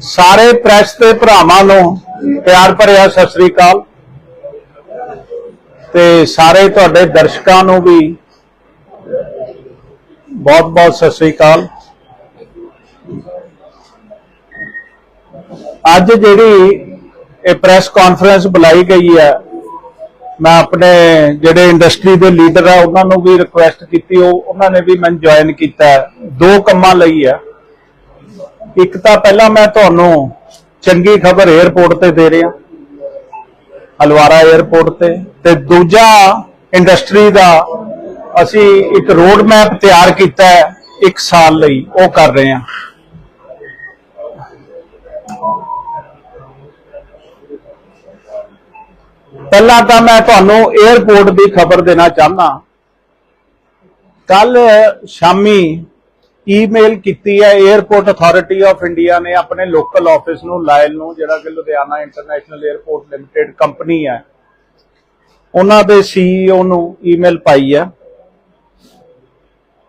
ਸਾਰੇ ਪ੍ਰੈਸ ਤੇ ਭਰਾਵਾਂ ਨੂੰ ਪਿਆਰ ਭਰਿਆ ਸਤਿ ਸ੍ਰੀ ਅਕਾਲ। ਤੇ ਸਾਰੇ ਤੁਹਾਡੇ ਦਰਸ਼ਕਾਂ ਨੂੰ ਵੀ ਬਹੁਤ ਬਹੁਤ ਸਤਿ ਸ੍ਰੀ ਅਕਾਲ। ਅੱਜ ਜਿਹੜੀ ਇਹ ਪ੍ਰੈਸ ਕਾਨਫਰੰਸ ਬੁਲਾਈ ਗਈ ਹੈ ਮੈਂ ਆਪਣੇ ਜਿਹੜੇ ਇੰਡਸਟਰੀ ਦੇ ਲੀਡਰ ਆ, ਉਹਨਾਂ ਨੂੰ ਵੀ ਰਿਕੁਐਸਟ ਕੀਤੀ, ਉਹ, ਉਹਨਾਂ ਨੇ ਵੀ ਮੈਨੂੰ ਜੁਆਇਨ ਕੀਤਾ ਦੋ ਕੰਮਾਂ ਲਈ ਹੈ। ਇੱਕ ਤਾਂ ਪਹਿਲਾਂ ਮੈਂ ਤੁਹਾਨੂੰ ਚੰਗੀ ਖਬਰ 에ਅਰਪੋਰਟ ਤੇ ਦੇ ਰਿਹਾ, ਹਲਵਾਰਾ 에ਅਰਪੋਰਟ ਤੇ। ਤੇ ਦੂਜਾ ਇੰਡਸਟਰੀ ਦਾ ਅਸੀਂ ਇੱਕ ਰੋਡ ਮੈਪ ਤਿਆਰ ਕੀਤਾ ਹੈ, ਇੱਕ ਸਾਲ ਲਈ, ਉਹ ਕਰ ਰਹੇ ਹਾਂ। ਪਹਿਲਾਂ ਤਾਂ ਮੈਂ ਤੁਹਾਨੂੰ 에어ਪੋਰਟ ਦੀ ਖਬਰ ਦੇਣਾ ਚਾਹੁੰਦਾ। ਕੱਲ ਸ਼ਾਮੀ ਈਮੇਲ ਕੀਤੀ ਹੈ 에어ਪੋਰਟ ਅਥਾਰਟੀ ਆਫ ਇੰਡੀਆ ਨੇ ਆਪਣੇ ਲੋਕਲ ਆਫਿਸ ਨੂੰ, ਲਾਇਲ ਨੂੰ, ਜਿਹੜਾ ਕਿ Ludhiana international airport limited company ਹੈ। ਉਹਨਾਂ ਦੇ ਸੀਈਓ ਨੂੰ ਈਮੇਲ ਪਾਈ ਹੈ।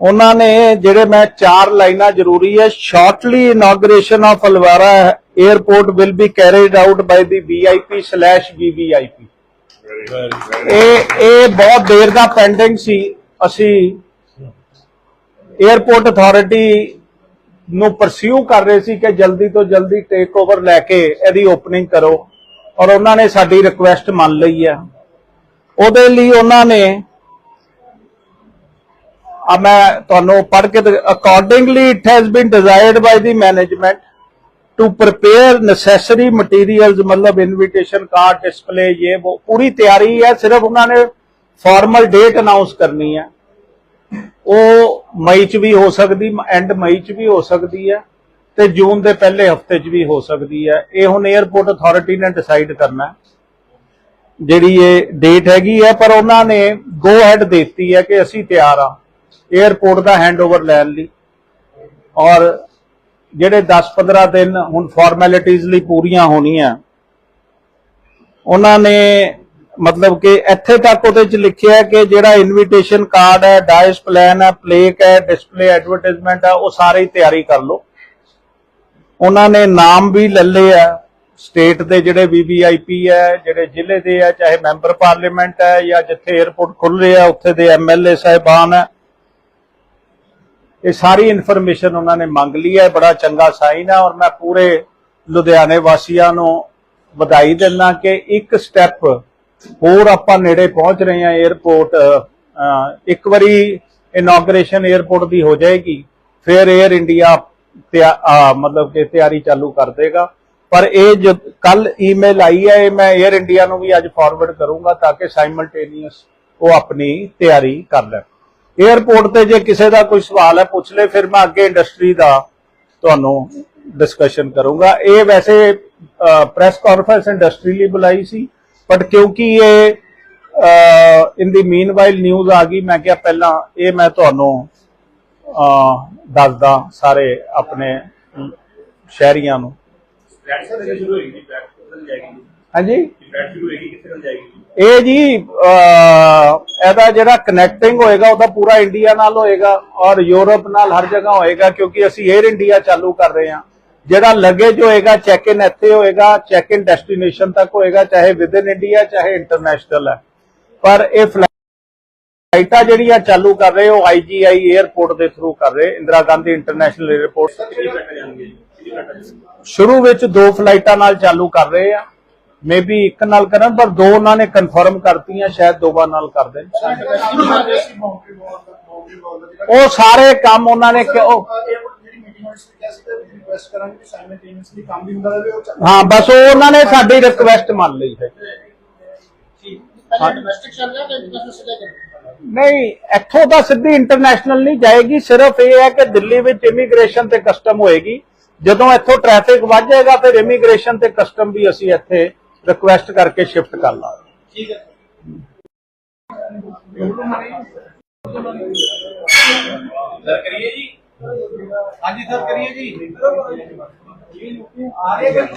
ਉਹਨਾਂ ਨੇ ਜਿਹੜੇ ਮੈਂ ਚਾਰ ਲਾਈਨਾਂ ਜ਼ਰੂਰੀ ਹੈ shortly inauguration of Halwara airport will be carried out by the VIP slash VVIP. ਇਹ ਇਹ ਬਹੁਤ ਦੇਰ ਦਾ ਪੈਂਡਿੰਗ ਸੀ। ਅਸੀਂ 에ਅਰਪੋਰਟ ਅਥਾਰਟੀ ਨੂੰ ਪਰਸਿਊ ਕਰ ਰਹੇ ਸੀ ਕਿ ਜਲਦੀ ਤੋਂ ਜਲਦੀ ਟੇਕ ਓਵਰ ਲੈ ਕੇ ਇਹਦੀ ਓਪਨਿੰਗ ਕਰੋ ਔਰ ਉਹਨਾਂ ਨੇ ਸਾਡੀ ਰਿਕੁਐਸਟ ਮੰਨ ਲਈ ਹੈ ਉਹਦੇ ਲਈ ਉਹਨਾਂ ਨੇ ਆ ਮੈਂ ਤੁਹਾਨੂੰ ਪੜ੍ਹ ਕੇ accordingly it has been desired by the management to prepare necessary materials ਮਤਲਬ ਇਨਵੀਟੇਸ਼ਨ ਕਾਰਡ ਡਿਸਪਲੇ ਇਹ ਉਹ ਪੂਰੀ ਤਿਆਰੀ ਹੈ ਸਿਰਫ ਉਹਨਾਂ ਫਾਰਮਲ ਡੇਟ ਅਨਾਉਂਸ ਕਰਨੀ ਹੈ ਉਹ ਮਈ ਚ ਵੀ ਹੋ ਸਕਦੀ ਐਂਡ ਮਈ ਚ ਵੀ ਹੋ ਸਕਦੀ ਹੈ, ਤੇ ਜੂਨ ਦੇ ਪਹਿਲੇ ਹਫ਼ਤੇ ਚ ਵੀ ਹੋ ਸਕਦੀ ਹੈ। ਇਹ ਹੁਣ 에ਅਰਪੋਰਟ ਅਥਾਰਟੀ ਨੇ ਡਿਸਾਈਡ ਕਰਨਾ ਹੈ। ਜਿਹੜੀ ਇਹ ਡੇਟ ਹੈਗੀ ਹੈ, ਪਰ ਉਹਨਾਂ ਨੇ ਗੋ ਹੈਡ ਦਿੱਤੀ ਹੈ ਕਿ ਅਸੀਂ ਤਿਆਰ ਆ 에ਅਰਪੋਰਟ ਦਾ ਹੈਂਡਓਵਰ ਲੈਣ ਲਈ। ਔਰ ਜਿਹੜੇ 10-15 ਦਿਨ ਹੁਣ ਫਾਰਮੈਲਿਟੀਆਂ ਲਈ ਪੂਰੀਆਂ ਹੋਣੀਆਂ, ਉਹਨਾਂ ਨੇ ਮਤਲਬ ਕਿ ਇੱਥੇ ਤੱਕ ਉਹਦੇ ਚ ਲਿਖਿਆ ਕਿ ਜਿਹੜਾ ਇਨਵੀਟੇਸ਼ਨ ਕਾਰਡ ਹੈ ਡਾਇਸ ਪਲਾਨ ਹੈ ਪਲੇਕ ਹੈ ਡਿਸਪਲੇ ਐਡਵਰਟਾਈਜ਼ਮੈਂਟ ਹੈ, ਉਹ ਸਾਰੇ ਹੀ ਤਿਆਰੀ ਕਰ ਲਓ। ਉਹਨਾਂ ਨੇ ਨਾਮ ਵੀ ਲੈ ਲਏ ਆ ਸਟੇਟ ਦੇ ਜਿਹੜੇ ਵੀਵੀਆਈਪੀ ਹੈ, ਜਿਹੜੇ ਜ਼ਿਲ੍ਹੇ ਦੇ ਹੈ ਚਾਹੇ ਮੈਂਬਰ ਪਾਰਲੀਮੈਂਟ ਹੈ ਜਾਂ ਜਿੱਥੇ 에ਅਰਪੋਰਟ ਖੁੱਲ ਰਿਹਾ, ਉੱਥੇ ਦੇ ਐਮਐਲਏ ਸਾਹਿਬਾਨ ਹੈ। ਇਹ ਸਾਰੀ ਇਨਫੋਰਮੇਸ਼ਨ ਉਹਨਾਂ ਨੇ ਮੰਗ ਲਈ ਹੈ, ਬੜਾ ਚੰਗਾ ਸਾਈਨ ਹੈ ਔਰ ਮੈਂ ਪੂਰੇ ਲੁਧਿਆਣੇ ਵਾਸੀਆਂ ਨੂੰ ਵਧਾਈ ਦਿੰਦਾ ਕਿ ਇੱਕ ਸਟੈਪ ਹੋਰ ਆਪਾਂ ਨੇੜੇ ਪਹੁੰਚ ਰਹੇ ਹਾਂ 에어ਪੋਰਟ ਇੱਕ ਵਾਰੀ ਇਨੋਗ੍ਰੇਸ਼ਨ 에어ਪੋਰਟ ਦੀ ਹੋ ਜਾਏਗੀ, ਫਿਰ 에ਅਰ ਇੰਡੀਆ ਮਤਲਬ ਕਿ ਤਿਆਰੀ ਚਾਲੂ ਕਰ ਦੇਗਾ। ਪਰ ਇਹ ਜੋ ਕੱਲ ਈਮੇਲ ਆਈ ਹੈ, ਇਹ ਮੈਂ 에ਅਰ ਇੰਡੀਆ ਨੂੰ ਵੀ ਅੱਜ ਫਾਰਵਰਡ ਕਰੂੰਗਾ ਤਾਂ ਕਿ ਸਾਈਮਲਟੇਨੀਅਸ ਉਹ ਆਪਣੀ ਤਿਆਰੀ ਕਰ ਲੈ 에ਅਰਪੋਰਟ ਤੇ ਜੇ ਕਿਸੇ ਦਾ ਕੋਈ ਸਵਾਲ ਹੈ ਪੁੱਛ ਲੈ ਫਿਰ ਮੈਂ ਅੱਗੇ ਇੰਡਸਟਰੀ ਦਾ ਤੁਹਾਨੂੰ ਡਿਸਕਸ਼ਨ ਕਰੂੰਗਾ। ਇਹ ਵੈਸੇ ਪ੍ਰੈਸ ਕਾਨਫਰੰਸ ਇੰਡਸਟਰੀ ਲਈ ਬੁਲਾਈ ਸੀ ਬਟ ਕਿਉਂਕਿ ਇਹ ਇਨ ਦੀ ਮੀਨਵਾਈਲ ਨਿਊਜ਼ ਆ ਗਈ ਮੈਂ ਕਿਹਾ ਪਹਿਲਾਂ ਇਹ ਮੈਂ ਤੁਹਾਨੂੰ ਦੱਸਦਾ ਸਾਰੇ ਆਪਣੇ ਸ਼ਹਿਰੀਆਂ ਨੂੰ। ਹਾਂਜੀ? ਇਹ ਜੀ ਇਹਦਾ ਜਿਹੜਾ ਕਨੈਕਟਿੰਗ ਹੋਏਗਾ, ਉਹਦਾ ਪੂਰਾ ਇੰਡੀਆ ਨਾਲ ਹੋਏਗਾ ਔਰ ਯੂਰਪ ਨਾਲ ਹਰ ਜਗ੍ਹਾ ਹੋਏਗਾ, ਕਿਉਂਕਿ ਅਸੀਂ 에ਅਰ ਇੰਡੀਆ ਚਾਲੂ ਕਰ ਰਹੇ ਹਾਂ। ਜਿਹੜਾ ਲਗੇਜ ਹੋਏਗਾ ਚੈੱਕ ਇਨ ਇੱਥੇ ਹੋਏਗਾ ਚੈੱਕ ਇਨ ਡੈਸਟੀਨੇਸ਼ਨ ਤੱਕ ਹੋਏਗਾ, ਚਾਹੇ ਵਿਦਨ ਇੰਡੀਆ ਚਾਹੇ ਇੰਟਰਨੈਸ਼ਨਲ ਹੈ। ਪਰ ਇਹ ਫਲਾਈਟਾਂ ਜਿਹੜੀਆਂ ਚਾਲੂ ਕਰ ਰਹੇ, ਉਹ ਆਈਜੀਆਈ 에ਅਰਪੋਰਟ ਦੇ ਥਰੂ ਕਰ ਰਹੇ, ਇੰਦਰਾ ਗਾਂਧੀ ਇੰਟਰਨੈਸ਼ਨਲ 에ਅਰਪੋਰਟ ਸ਼ੁਰੂ ਵਿੱਚ ਦੋ ਫਲਾਈਟਾਂ ਨਾਲ ਚਾਲੂ ਕਰ ਰਹੇ ਆ। ਮੇਬੀ ਇੱਕ ਨਾਲ ਕਰਨ ਪਰ ਦੋ ਉਹਨਾਂ ਨੇ ਕਨਫਰਮ ਕਰਤੀਆਂ, ਸ਼ਾਇਦ ਦੋਵਾਂ ਨਾਲ ਕਰ ਦੇਣ ਉਹ ਸਾਰੇ ਕੰਮ ਉਹਨਾਂ ਨੇ ਹਾਂ, ਬਸ ਉਹ ਉਹਨਾਂ ਨੇ ਸਾਡੀ ਰਿਕੁਐਸਟ ਮੰਨ ਲਈ ਹੈ। ਨਹੀਂ, ਇੱਥੋਂ ਤਾਂ ਸਿੱਧੀ ਇੰਟਰਨੈਸ਼ਨਲ ਨਹੀਂ ਜਾਏਗੀ, ਸਿਰਫ ਇਹ ਹੈ ਕਿ ਦਿੱਲੀ ਵਿੱਚ ਇਮੀਗ੍ਰੇਸ਼ਨ ਤੇ ਕਸਟਮ ਹੋਏਗੀ। ਜਦੋਂ ਇੱਥੋਂ ਟ੍ਰੈਫਿਕ ਵੱਧ ਜਾਏਗਾ, ਫਿਰ ਇਮੀਗ੍ਰੇਸ਼ਨ ਤੇ ਕਸਟਮ ਵੀ ਅਸੀਂ ਇੱਥੇ ਰਿਕੁਐਸਟ ਕਰਕੇ ਸ਼ਿਫਟ ਕਰ ਲਾਂਗੇ ਸਰ ਕਰੀਏ ਜੀ? ਹਾਂਜੀ ਸਰ ਕਰੀਏ ਜੀ। ਆ ਰਹੇ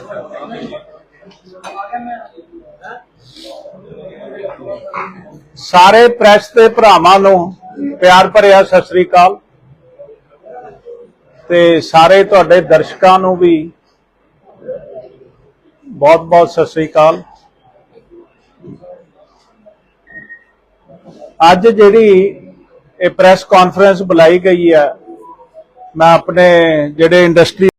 ਸਾਰੇ ਪ੍ਰੈਸ ਤੇ ਭਰਾਵਾਂ ਨੂੰ ਪਿਆਰ ਭਰਿਆ ਸਤਿ ਸ੍ਰੀ ਅਕਾਲ। ਤੇ ਸਾਰੇ ਤੁਹਾਡੇ ਦਰਸ਼ਕਾਂ ਨੂੰ ਵੀ ਬਹੁਤ ਬਹੁਤ ਸਤਿ ਸ੍ਰੀ ਅਕਾਲ। ਅੱਜ ਜਿਹੜੀ ਇਹ ਪ੍ਰੈਸ ਕਾਨਫਰੰਸ ਬੁਲਾਈ ਗਈ ਹੈ, ਮੈਂ ਆਪਣੇ ਜਿਹੜੇ ਇੰਡਸਟਰੀ